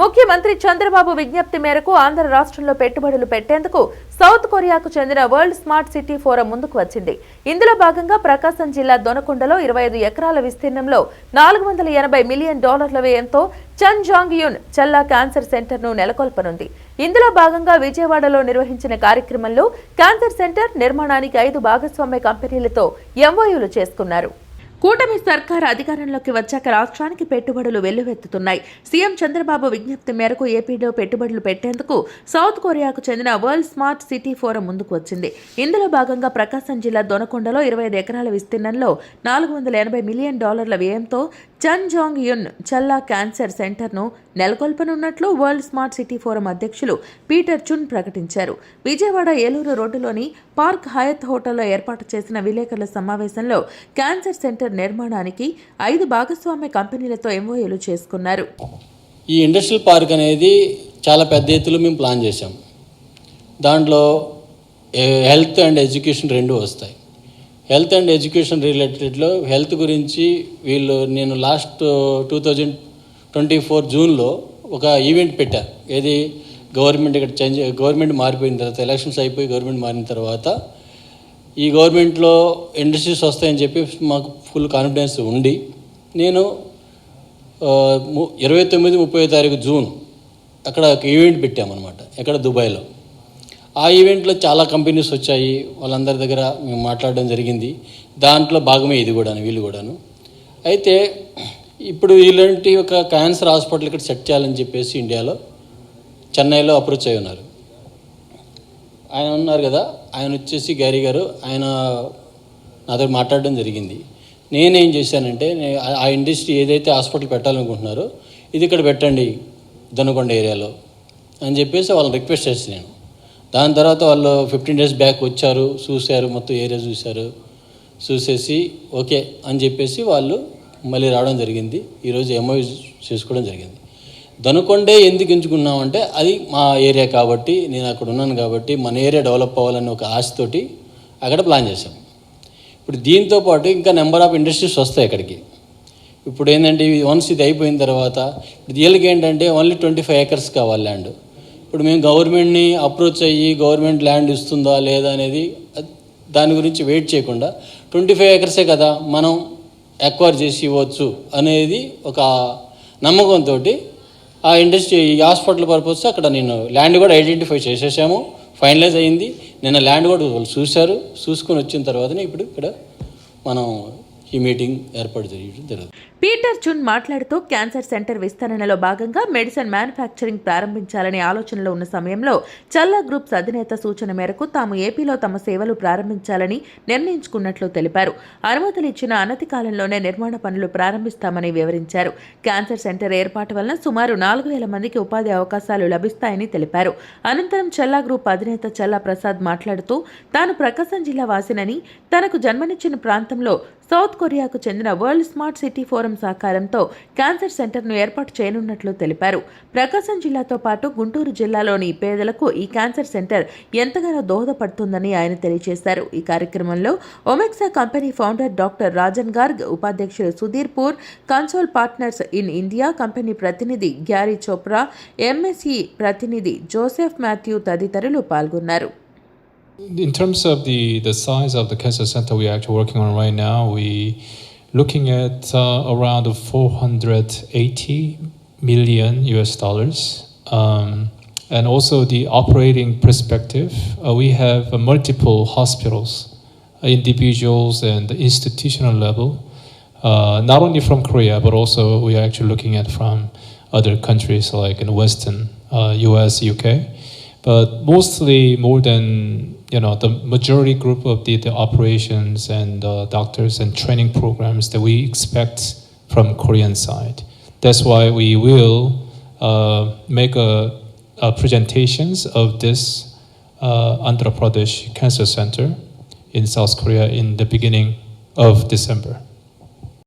ముఖ్యమంత్రి చంద్రబాబు విజ్ఞప్తి మేరకు ఆంధ్ర రాష్ట్రంలో పెట్టుబడులు పెట్టేందుకు సౌత్ కొరియాకు చెందిన వరల్డ్ స్మార్ట్ సిటీ ఫోరం ముందుకు వచ్చింది. ఇందులో భాగంగా ప్రకాశం జిల్లా దొనకొండలో ఇరవై ఐదు ఎకరాల విస్తీర్ణంలో నాలుగు వందల ఎనభై మిలియన్ డాలర్ల వ్యయంతో Chan Jang Yun Challa cancer సెంటర్ను నెలకొల్పనుంది. ఇందులో భాగంగా విజయవాడలో నిర్వహించిన కార్యక్రమంలో క్యాన్సర్ సెంటర్ నిర్మాణానికి ఐదు భాగస్వామ్య కంపెనీలతో ఎంఓయూలు చేసుకున్నారు. కూటమి సర్కార్ అధికారంలోకి వచ్చాక రాష్ట్రానికి పెట్టుబడులు వెల్లువెత్తుతున్నాయి. సీఎం చంద్రబాబు విజ్ఞప్తి మేరకు ఏపీలో పెట్టుబడులు పెట్టేందుకు సౌత్ కొరియాకు చెందిన వరల్డ్ స్మార్ట్ సిటీ ఫోరం ముందుకు వచ్చింది. ఇందులో భాగంగా ప్రకాశం జిల్లా దొనకొండలో ఇరవై ఐదు ఎకరాల విస్తీర్ణంలో నాలుగు వందల ఎనభై మిలియన్ డాలర్ల వ్యయంతో చన్ జాంగ్ యున్ చల్లా క్యాన్సర్ సెంటర్ను నెలకొల్పనున్నట్లు వరల్డ్ స్మార్ట్ సిటీ ఫోరం అధ్యక్షులు పీటర్ చున్ ప్రకటించారు. విజయవాడ ఏలూరు రోడ్డులోని పార్క్ హయత్ హోటల్లో ఏర్పాటు చేసిన విలేకరుల సమావేశంలో క్యాన్సర్ సెంటర్ నిర్మాణానికి ఐదు భాగస్వామ్య కంపెనీలతో ఎంఓఏలు చేసుకున్నారు. ఈ ఇండస్ట్రియల్ పార్క్ అనేది చాలా పెద్ద ఎత్తులో మేము ప్లాన్ చేశాం. దాంట్లో హెల్త్ అండ్ ఎడ్యుకేషన్ రెండు వస్తాయి. హెల్త్ అండ్ ఎడ్యుకేషన్ రిలేటెడ్లో హెల్త్ గురించి వీళ్ళు నేను last two thousand twenty four జూన్లో ఒక ఈవెంట్ పెట్టాను ఏది? గవర్నమెంట్ ఇక్కడ చేంజ్ గవర్నమెంట్ మారిపోయిన తర్వాత ఎలక్షన్స్ అయిపోయి గవర్నమెంట్ మారిన తర్వాత ఈ గవర్నమెంట్లో ఇండస్ట్రీస్ వస్తాయని చెప్పి మాకు ఫుల్ కాన్ఫిడెన్స్ ఉండి నేను ము- ఇరవై తొమ్మిది ముప్పై తారీఖు జూన్ అక్కడ ఒక ఈవెంట్ పెట్టామన్నమాట. ఎక్కడ? దుబాయ్లో. ఆ ఈవెంట్లో చాలా కంపెనీస్ వచ్చాయి. వాళ్ళందరి దగ్గర మేము మాట్లాడడం జరిగింది. దాంట్లో భాగమే ఇది కూడాను వీళ్ళు కూడాను. అయితే ఇప్పుడు ఇలాంటి ఒక క్యాన్సర్ హాస్పిటల్ ఇక్కడ సెట్ చేయాలని చెప్పేసి ఇండియాలో చెన్నైలో అప్రోచ్ అయి ఉన్నారు. ఆయన ఉన్నారు కదా ఆయన వచ్చేసి గ్యారీ గారు ఆయన నాతో మాట్లాడడం జరిగింది. నేనేం చేశానంటే ఆ- ఆ ఇండస్ట్రీ ఏదైతే హాస్పిటల్ పెట్టాలనుకుంటున్నారో ఇది ఇక్కడ పెట్టండి దొనకొండ ఏరియాలో అని చెప్పేసి వాళ్ళని రిక్వెస్ట్ చేసి నేను. దాని తర్వాత వాళ్ళు ఫిఫ్టీన్ డేస్ బ్యాక్ వచ్చారు చూశారు మొత్తం ఏరియా చూశారు. చూసేసి ఓకే అని చెప్పేసి వాళ్ళు మళ్ళీ రావడం జరిగింది. ఈరోజు ఎంఓ చేసుకోవడం జరిగింది. దనుకొండే ఎందుకు ఎంచుకున్నామంటే అది మా ఏరియా కాబట్టి నేను అక్కడ ఉన్నాను కాబట్టి మన ఏరియా డెవలప్ అవ్వాలని ఒక ఆశతోటి అక్కడ ప్లాన్ చేశాం. ఇప్పుడు దీంతో పాటు ఇంకా నెంబర్ ఆఫ్ ఇండస్ట్రీస్ వస్తాయి అక్కడికి. ఇప్పుడు ఏంటంటే వన్స్ ఇది అయిపోయిన తర్వాత ఇప్పుడు వీళ్ళకి ఏంటంటే ఓన్లీ ట్వంటీ ఫైవ్ ఏకర్స్ కావాలి ల్యాండ్ ఇప్పుడు మేము గవర్నమెంట్ని అప్రోచ్ అయ్యి గవర్నమెంట్ ల్యాండ్ ఇస్తుందా లేదా అనేది దాని గురించి వెయిట్ చేయకుండా ట్వంటీ ఫైవ్ ఏకర్సే కదా మనం ఎక్వైర్ చేసి ఇవ్వచ్చు అనేది ఒక నమ్మకంతో ఆ ఇండస్ట్రీ ఈ హాస్పిటల్ పర్పస్ అక్కడ నేను ల్యాండ్ కూడా ఐడెంటిఫై చేసేసాము. ఫైనలైజ్ అయింది. నిన్న ల్యాండ్ కూడా వాళ్ళు చూశారు. చూసుకొని వచ్చిన తర్వాతనే ఇప్పుడు ఇక్కడ మనం ఈ మీటింగ్ ఏర్పాటు చేయడం జరుగుతుంది. పీటర్ చున్ మాట్లాడుతూ క్యాన్సర్ సెంటర్ విస్తరణలో భాగంగా మెడిసిన్ మ్యానుఫ్యాక్చరింగ్ ప్రారంభించాలనే ఆలోచనలో ఉన్న సమయంలో చల్లా గ్రూప్స్ అధినేత సూచన మేరకు తాము ఏపీలో తమ సేవలు ప్రారంభించాలని నిర్ణయించుకున్నట్లు తెలిపారు. అనుమతులు ఇచ్చిన అనతి కాలంలోనే నిర్మాణ పనులు ప్రారంభిస్తామని వివరించారు. క్యాన్సర్ సెంటర్ ఏర్పాటు వలన సుమారు నాలుగు వేల మందికి ఉపాధి అవకాశాలు లభిస్తాయని తెలిపారు. అనంతరం చల్లా గ్రూప్ అధినేత చల్లా ప్రసాద్ మాట్లాడుతూ తాను ప్రకాశం జిల్లా వాసినని తనకు జన్మనిచ్చిన ప్రాంతంలో సౌత్ కొరియాకు చెందిన వరల్డ్ స్మార్ట్ సిటీ ఫోరం సహకారంతో క్యాన్సర్ సెంటర్ను ఏర్పాటు చేయనున్నట్లు తెలిపారు. ప్రకాశం జిల్లాతో పాటు గుంటూరు జిల్లాలోని పేదలకు ఈ క్యాన్సర్ సెంటర్ ఎంతగానో దోహదపడుతుందని ఆయన తెలియజేశారు. ఈ కార్యక్రమంలో Omexa company founder doctor Rajan Garg ఉపాధ్యక్షులు Sudhir Pur console partners in India company ప్రతినిధి గ్యారీ చోప్రా ఎంఎస్ఈ ప్రతినిధి జోసెఫ్ మాథ్యూ తదితరులు పాల్గొన్నారు. In terms of the, the size of the cancer center we're actually working on right now, we looking at uh, around 480 million US dollars. Um, and also the operating perspective, uh, we have uh, multiple hospitals, uh, individuals and institutional level, uh, not only from Korea, but also we are actually looking at from other countries like in Western, uh, US, UK but mostly more than you know the majority group of the, the operations and uh, doctors and training programs that we expect from Korean side. That's why we will uh, make a, a presentations of this uh, Andhra Pradesh Cancer Center in South Korea in the beginning of December.